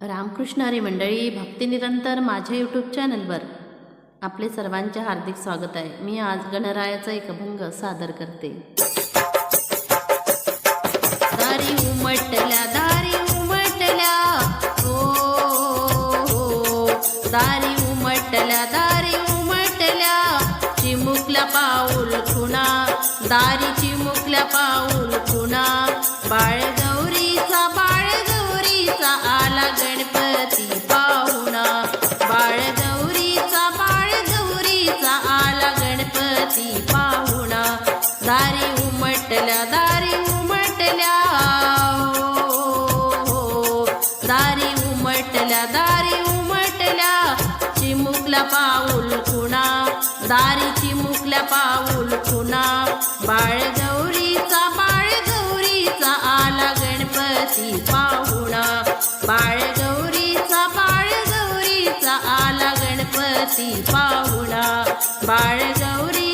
रामकृष्ण हरी मंडळी भक्तिनिरंतर माझ्या यूट्यूब चॅनलवर आपले सर्वांचे हार्दिक स्वागत आहे. मी आज गणरायाचा एक अभंग सादर करते. दारी उमटल्या दारी उमटल्या हो हो. दारी उमटल्या दारी उमटल्या चिमुकल्या पाऊल खुणा. दारी चिमुकल्या पाऊल खुणा. बाळगा दारीची मुकल्या पाऊल खुणा. बाळ गौरीचा बाळ गौरीचा आला गणपती पाहुणा. बाळ गौरीचा बाळ गौरीचा आला गणपती पाहुणा. बाळ गौरी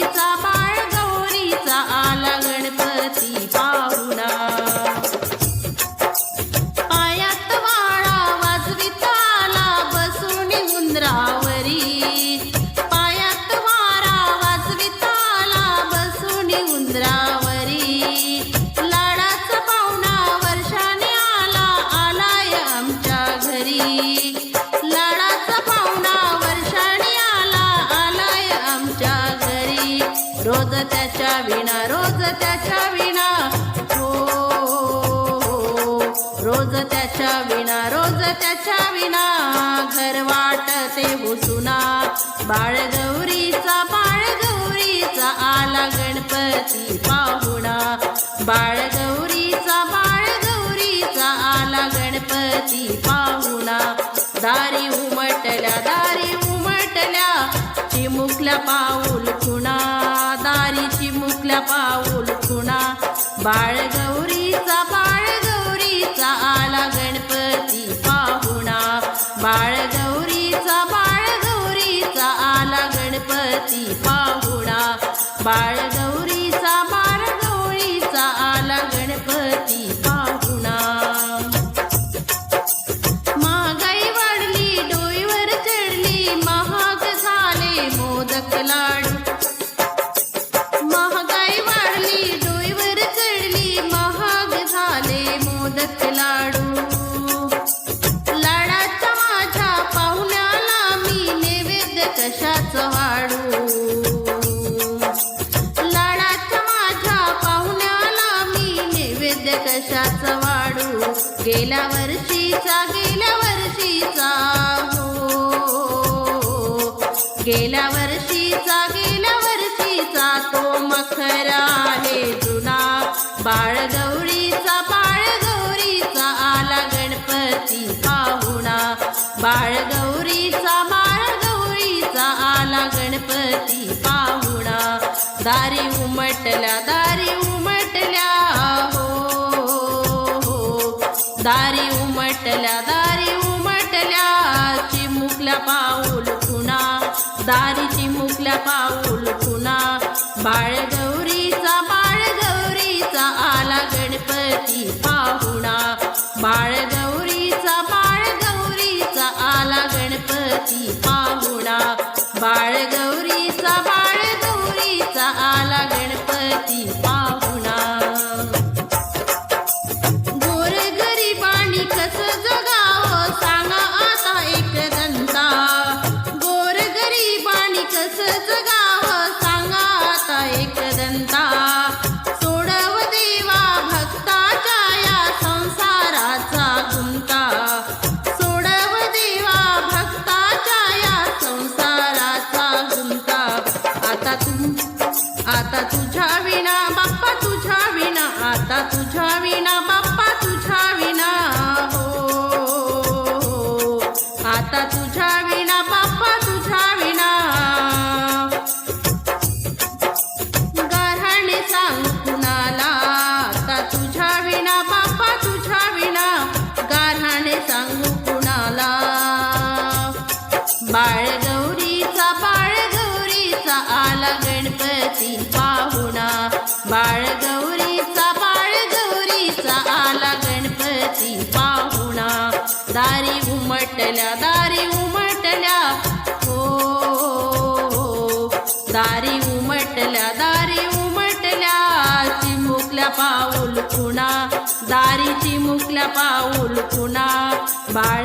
रोज त्याच्या विणा रोज त्याच्या विणा. हो रोज त्याच्या विणा रोज त्याच्या विणा. घर वाटते भुसुना बाळ गौरीचा बाळ गौरीचा आला गणपती पाहुणा. बाळ गौरीचा बाळ गौरीचा आला गणपती पाहुणा. दारी उमटल्या दारी उमटल्या चिमुकल्या पाऊल पाऊल खुणा. बाळ गौरीचा बाळ गौरीचा आला गणपती पाहुणा. बाळ गौरीचा बाळ गौरीचा आला गणपती पाहुणा. बाळ कशाचं वाढू गेल्या वर्षीचा गेल्या वर्षीचा हो. गेल्या वर्षीचा गेल्या वर्षीचा तो मखरा आहे जुना. बाळ दारी उमटल्या दारी उमटल्या चिमुकल्या पाऊल खुणा. दारी चिमुकल्या पाऊल खुणा. बाळ गौरीचा बाळ गौरीचा आला गणपती पाहुणा. बाळ गौरीचा बाळ गौरीचा आला गणपती पाहुणा. That's. tudo दारी उमटल्या दारी उमटल्या चिमुकल्या पाऊल खुणा दारी चिमुकल्या पाऊल खुणा बाळ